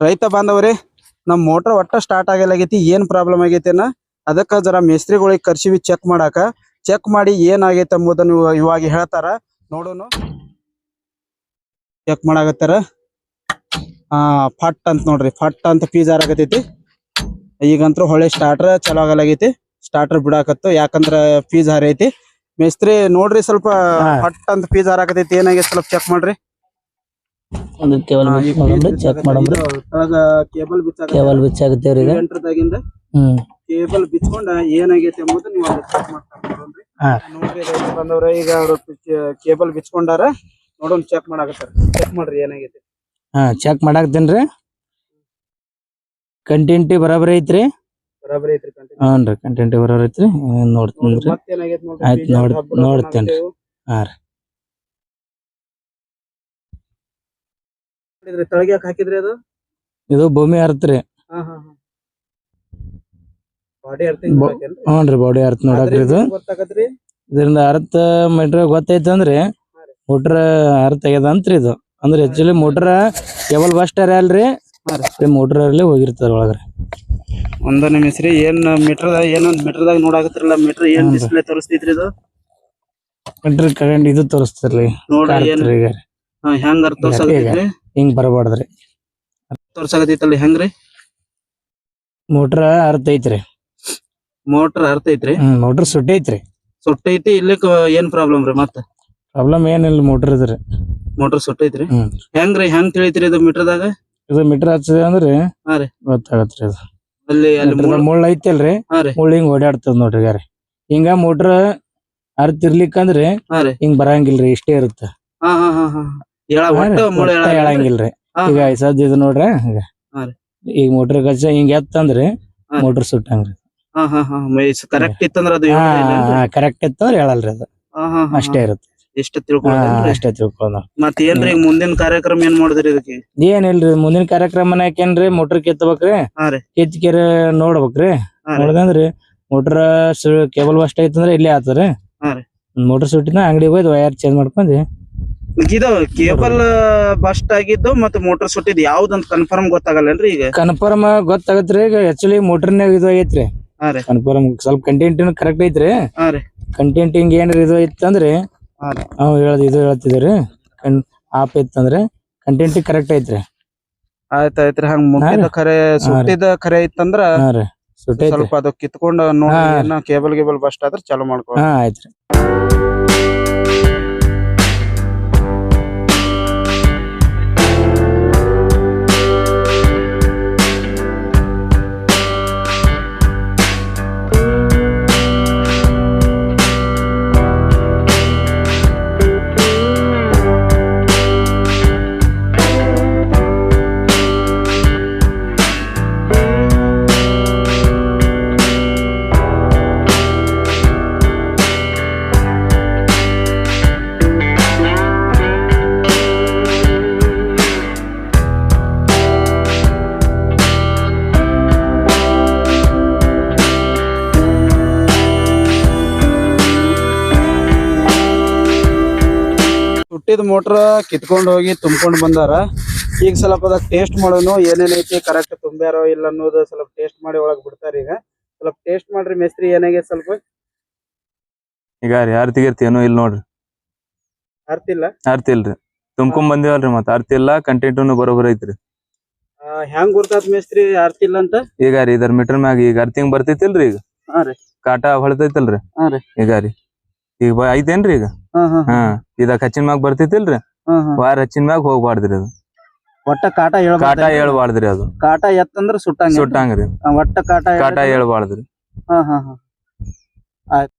ರೈತ ಬಾಂಧವ್ರಿ ನಮ್ ಮೋಟರ್ ಒಟ್ಟ ಸ್ಟಾರ್ಟ್ ಆಗಲಾಗೈತಿ ಏನ್ ಪ್ರಾಬ್ಲಮ್ ಆಗೈತೆನ ಅದಕ್ಕ ಜರ ಮೇಸ್ತ್ರಿಗಳಿಗೆ ಕರ್ಸಿವಿ ಚೆಕ್ ಮಾಡಾಕ. ಚೆಕ್ ಮಾಡಿ ಏನ್ ಆಗೈತೆ ಎಂಬುದನ್ನು ಇವ- ಇವಾಗ ಹೇಳ್ತಾರ. ನೋಡೋನು. ಚೆಕ್ ಮಾಡಾಕತ್ತಾರ. ಆ ಫಟ್ ಅಂತ ನೋಡ್ರಿ ಫಟ್ ಅಂತ ಪೀಜಾರ್ ಆಗತೈತಿ. ಈಗಂತೂ ಹೊಳೆ ಸ್ಟಾರ್ಟರ್ ಚಲೋ ಆಗಲಾಗೈತಿ ಸ್ಟಾರ್ಟರ್ ಬಿಡಾಕತ್ತು ಯಾಕಂದ್ರ ಫೀಸ್ ಐತಿ. ಮೇಸ್ತ್ರಿ ನೋಡ್ರಿ ಸ್ವಲ್ಪ. ಫಟ್ ಅಂತ ಫೀಸ್ ಹಾರಾಕತೈತಿ ಏನಾಗೈತಿ ಸ್ವಲ್ಪ ಚೆಕ್ ಮಾಡ್ರಿ. ಒಂದು ಕೇಬಲ್ ಮಾಡಮ್ರಿ ಚೆಕ್ ಮಾಡಮ್ರಿ ಕೇಬಲ್ ಕೇಬಲ್ ಬಿಚ್ ಆಗುತ್ತೇವ್ರಿ ಈಗ. ತಾಗಿಂದ ಹ್ಮ್. ಕೇಬಲ್ ಬಿಚ್ಕೊಂಡ ಏನಾಗೈತೆ ಎಂಬುದು ನೀವು ಚೆಕ್ ಮಾಡ್ತಾ ನೋಡ್ರಿ ರೈತ ಬಂದವ್ರ ಈಗ ಅವ್ರು ಕೇಬಲ್ ಬಿಚ್ಕೊಂಡಾರ ನೋಡೋಣ ಚೆಕ್ ಮಾಡಾಕತ್ತಾರ. ಚೆಕ್ ಮಾಡ್ರಿ ಏನಾಗೈತೆ. ಹಾ ಚೆಕ್ ಮಾಡಾಕ್ತೇನ್ರಿ ಕಂಟೆಂಟ್ ಬರಾಬರಿ ಐತ್ರಿ. ಬರಾಬರಿ ಐತ್ರಿ ಹ್ಞೂ ರೀ ಕಂಟೆಂಟಿ ಬರಾಬರಿ ಐತ್ರಿ. ನೋಡ್ತೀನಿ ಆಯ್ತ್ ಬೀಜ ನೋಡ್ತೇನ್ರಿ. ಹಾ ರೀ. ನೋಡಿದ್ರಿ ತಳಗ್ಯಾಕ ಹಾಕಿದ್ರಿ ಅದು? ಇದು ಭೂಮಿ ಅರ್ತ್ರಿ ಹಾ ಹಾ ಹಾ. ಬಾಡಿ ಅರ್ಥಿಂಗ್ ಬೊ- ಹ್ಞೂನ್ರಿ ಬಾಡಿ ಅರ್ತ್ ನೋಡಕ್ರಿ ಇದು. ಗೊತ್ತಾಗತ್ರಿ? ಇದರಿಂದ ಅರ್ಥ ಮೀಟರ್ ಗೊತ್ತೈತಂದ್ರಿ. ಮೋಟ್ರ ಅರ್ಥ ಆಗ್ಯದ ಅಂತ್ರಿ ಇದು. ಅಂದ್ರೆ ಆಕ್ಚುಲಿ ಮೋಟ್ರ ಕೇವಲ್ ಬಸ್ ಬಸ್ಟರ್ ಅಲ್ರಿ. ಮೋಟ್ರ ಅಲ್ಲಿ ಹೋಗಿರ್ತಾರ ಒಳಗ್ರಿ. ಒಂದ ನಿಮಿಷ ರೀ ಏನ್ ಮೀಟರ್ ಏನೊಂದ್ ಮೀಟರ್ದಾಗ ನೋಡಾಕತ್ತಿರಲ್ಲ ಮೀಟರ್ ಏನ್. ಡಿಸ್ಪ್ಲೇ ತೋರಿಸ್ತೈತ್ರಿ ಇದು? ಮೀಟರ್ ಕರೆಂಟ್ ಇದು ತೋರಿಸ್ತಾರ್ರಿ. ನೋಡ್ರಿ ಏನ್ ಈಗ ಹಾ, ಹೆಂಗ್ ಅರ್ಥ ತೋರ್ಸಾಕತ್ತೈತ್ರಿ ಹಿಂಗ್ ಬರಬಾರ್ದ್ರಿ. ತೋರ್ಸಾಕತ್ತೈತಲ್ಲ ಹೆಂಗ್ರಿ? ಮೋಟರ್ ಅರ್ತೈತ್ರಿ ಮೋಟರ್ ಮೋಟರ್ ಹ್ಮ್ ಮೋಟ್ರ್ ಸುಟ್ಟೈತ್ರಿ ಸುಟ್ಟೈತಿ ಇಲ್ಲಕ್ಕ ಏನ್ ಪ್ರಾಬ್ಲಮ್ ರೀ ಮತ್ತ? ಪ್ರಾಬ್ಲಮ್ ಏನಿಲ್ಲ ಮೋಟ್ರ್ ಇದ್ರಿ. ಮೋಟರ್ ಸುಟ್ಟೈತ್ರಿ? ಹ್ಮ್. ಹೆಂಗ್ರಿ ಹೆಂಗ್ ತಿಳಿತ್ರಿ ಇದು ಮೀಟರ್ದಾಗ? ಇದು ಮೀಟರ್ ಹಚ್ಚದ ಅಂದ್ರಿ? ಹಾ ರೀ. ಗೊತ್ತಾಗತ್ರಿ ಅದು. ಅಲ್ಲಿ ಅಲ್ಲಿ ಮೀಟರ್ದಾಗ ಮೂಳ್- ಮುಳ್ಳ ಐತಲ್ರಿ? ಹಾ ರೀ. ಮುಳ್ಳ ಹಿಂಗ್ ಓಡಾಡ್ತದ ನೋಡ್ರಿ ಗಾರಿ. ಹಿಂಗ ಮೋಟ್ರ್ ಅರ್ತಿರ್ಲಿಕ್ಕಂದ್ರೆ ಹಾ ರೀ. ಹಿಂಗ್ ಬರಂಗಿಲ್ರಿ ಇಷ್ಟೇ ಇರುತ್ತ. ಹಾ ಹಾ ಹಾ ಹಾ. ಹೇಳ ಒಟ್ಟ ಮೂಳ ಒಟ್ಟ ಹೇಳಂಗಿಲ್ರಿ. ಈಗ ಸದ್ಯ ಇದು ನೋಡ್ರಿ ಈಗ ಮೋಟರ್ ಗಚ್ಚ ಹಿಂಗ್ ಎತ್ತಂದ್ರಿ ಮೋಟರ್ ಸುಟ್ಟಂಗ್ರಿ. ಕರೆಕ್ಟ್ ಇತ್ತಂದ್ರ ಅದು ಹಾ ಕರೆಕ್ಟ್ ಇತ್ತಂದ್ರ ಹೇಳಲ್ರಿ ಅದು. ಅಷ್ಟೇ ಇರುತ್ತೆ. ಅಷ್ಟೇ ಮತ್ ಏನ್ರಿ ಈಗ ಮುಂದಿನ ಕಾರ್ಯಕ್ರಮ ಏನ್ ಮಾಡಿದ್ರಿ ಇದಕ್ಕೆ? ಏನಿಲ್ರಿ ಮುಂದಿನ ಕಾರ್ಯಕ್ರಮ ಯಾಕೇನ್ರಿ ಮೋಟರ್ ಕೆತ್ತಬೇಕ್ರಿ ಹಾ ರೀ. ಕಿತ್ಕೆರೆ ನೋಡ್ಬೇಕ್ರಿ. ನೋಡಿದ್ರಿ ಮೋಟರ್ ನೋಡ್ದಂದ್ರಿ ಮೋಟ್ರ್ ಕೇಬಲ್ ಅಷ್ಟ ಐತಂದ್ರ ಇಲ್ಲೇ ಆತರಿ ಮೋಟರ್ ಸುಟ್ಟಿನ ಅಂಗಡಿ ಹೋಗಿ ವಯರ್ ಚೇಂಜ್ ಮಾಡ್ಕೊಂಡಿ ಇದು ಕೇಬಲ್ ಬಸ್ಟ್ ಆಗಿದ್ದು ಮತ್ತೆ ಮೋಟರ್ ಸುಟ್ಟಿದ್ ಯಾವ್ದಂತ ಕನ್ಫರ್ಮ್ ಗೊತ್ತಾಗಲ್ಲೇನ್ರಿ ಈಗ? ಕನ್ಫರ್ಮ್ ಗೊತ್ತಾಗತ್ರಿ ಈಗ ಆಕ್ಚುಲಿ ಮೋಟರ್ನಾಗ ಇದು ಆಗೈತ್ರಿ. ಹಾ ರೀ. ಕನ್ಫರ್ಮ್ ಸ್ವಲ್ಪ ಕಂಟೆಂಟ್ ಕರೆಕ್ಟ್ ಐತ್ರಿ. ಕಂಟೆಂಟ್ ರೀ. ಕಂಟೆಂಟಿಂಗ್ ಏನ್ರಿ ಇದು ಇತ್ತಂದ್ರಿ ಹಾ ರೀ. ನಾವು ಹೇಳದ್ ಇದು ಹೇಳ್ತಿದ್ರಿ ಆಪ್ ಇತ್ತಂದ್ರೆ ಕಂಟೆಂಟ್ ಕರೆಕ್ಟ್ ಐತ್ರಿ. ಆಯ್ತಾಯ್ತ್ರಿ ಹಂಗ ಮುಟ್ಟಿದ ಖರೆ. ಸುಟ್ಟಿದ ಖರೆ ಇತ್ತಂದ್ರ ಹಾ ರೀ. ಸ್ವಲ್ಪ ಅದು ಕಿತ್ಕೊಂಡು ನೋಡಿ. ಕೇಬಲ್ ಗೇಬಲ್ ಬಸ್ಟ್ ಆದ್ರೆ ಚಾಲೂ ಮಾಡ್ಕೊ ಹಾ ಆಯ್ತ್ರಿ. ಸುಟ್ಟಿದ ಮೋಟ್ರ್ ಕಿತ್ಕೊಂಡ್ ಹೋಗಿ ತುಂಬ್ಕೊಂಡ್ ಬಂದಾರ. ಈಗ ಸ್ವಲ್ಪ ಅದಕ್ಕೆ ಟೇಸ್ಟ್ ಮಾಡೋನು ಏನೇನೈತಿ ಕರೆಕ್ಟ್ ತುಂಬ್ಯಾರೋ ಇಲ್ಲ ಅನ್ನೋದು ಸ್ವಲ್ಪ ಟೇಸ್ಟ್ ಮಾಡಿ ಒಳಗ್ ಬಿಡ್ತಾರ ಈಗ. ಸ್ವಲ್ಪ ಟೇಸ್ಟ್ ಮಾಡ್ರಿ ಮೇಸ್ತ್ರಿ ಏನಾಗೈತೆ ಸ್ವಲ್ಪ? ಈಗ ಯಾರು ಆರ್ತಿ ಗಿರ್ತಿ ಏನೋ ಇಲ್ಲ ನೋಡ್ರಿ. ಅರ್ತಿಲ್ಲ ಇಲ್ಲ? ಆರ್ತಿ ಇಲ್ರಿ. ತುಂಬ್ಕೊಂಡ್ ಬಂದಿವಲ್ರಿ ಮತ್ತ. ಆರ್ತಿ ಇಲ್ಲ ಕಂಟೆಂಟ್ ಬರೋಬರ್ ಐತ್ರಿ. ಹೆಂಗ್ ಗುರ್ತಾತ್ ಮೇಸ್ತ್ರಿ ಅರ್ತಿಲ್ಲ ಇಲ್ಲ ಅಂತ? ಈಗ ರೀ ಇದ್ರ ಮೀಟರ್ ಮ್ಯಾಗ ಈಗ ಅರ್ತಿಂಗ್ ಬರ್ತೈತಿಲ್ರಿ ಈಗ? ಹಾ ರೀ. ಕಾಟ ಹೊಳತೈತಲ್ರಿ? ಹಾ ರೀ. ಈಗ ರೀ. ಈಗ ಬ- ಐತೇನ್ರಿ ಈಗ? ಹಾ ಹಾ. ಹಾ. ಇದಕ್ ಹಚ್ಚಿನ ಮ್ಯಾಗ ಬರ್ತೈತಿಲ್ರಿ ಹಾ ಹಾ. ವಾರ ಹಚ್ಚಿನ ಮ್ಯಾಗ ಹೋಗ್ಬಾರ್ದ್ರಿ ಅದು. ಒಟ್ಟ ಕಾಟ ಕಾಟ ಹೇಳ್ಬಾರ್ದು ಹೇಳ್ಬಾರ್ದ್ರಿ ಅದು. ಕಾಟ ಎತ್ತಂದ್ರ ಸುಟ್ಟಂಗ ಸುಟ್ಟಂಗ್ರಿ. ಒಟ್ಟ ಕಾಟ ಕಾಟ ಹೇಳ್ಬಾರ್ದ್ರಿ. ಹಾ ಹಾ ಹಾ. ಆಯ್ತು.